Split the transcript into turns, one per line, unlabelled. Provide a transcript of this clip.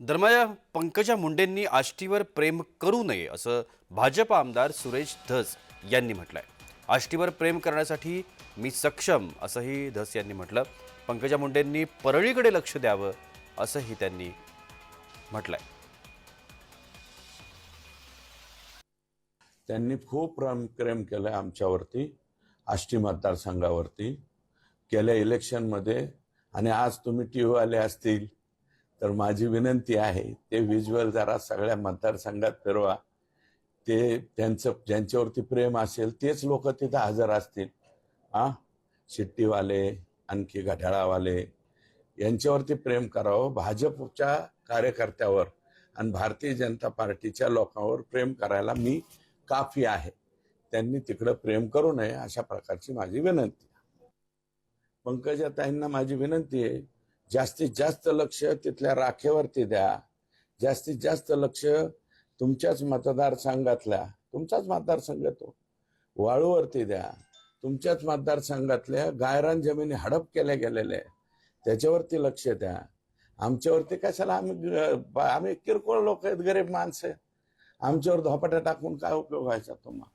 दरम्यान पंकजा मुंडेंनी आष्टीवर प्रेम करू नये असं भाजप आमदार सुरेश धस यांनी म्हटलं आहे आष्टीवर प्रेम करण्यासाठी मी सक्षम असंही धस यांनी म्हटलं. पंकजा मुंडेंनी परळीकडे लक्ष द्यावं असंही त्यांनी म्हटलं आहे
त्यांनी खूप प्रेम प्रेम केलं आमच्यावरती आष्टी मतदारसंघावरती. गेल्या इलेक्शनमध्ये आणि आज तुम्ही टी व्हीवाले असतील तर माझी विनंती आहे ते व्हिज्युअल जरा सगळ्या मतदारसंघात फिरवा. ते त्यांचं ज्यांच्यावरती प्रेम असेल तेच लोक तिथं हजर असतील. हां शिट्टीवाले आणखी घड्याळावाले यांच्यावरती प्रेम करावं. भाजपच्या कार्यकर्त्यावर आणि भारतीय जनता पार्टीच्या लोकांवर प्रेम करायला मी काफी आहे. त्यांनी तिकडं प्रेम करू नये अशा प्रकारची माझी विनंती पंकजाताईंना माझी विनंती आहे जास्तीत जास्त लक्ष तिथल्या राखेवरती द्या. जास्तीत जास्त लक्ष तुमच्याच मतदारसंघातल्या तुमचाच मतदारसंघ तो. वाळूवरती द्या. तुमच्याच मतदारसंघातल्या गायरान जमिनी हडप केल्या गेलेल्या त्याच्यावरती लक्ष द्या. आमच्यावरती कशाला आम्ही आम्ही किरकोळ लोक आहेत गरीब माणसं. आमच्यावर धोपाट्या टाकून काय उपयोग व्हायचा तुम्हाला?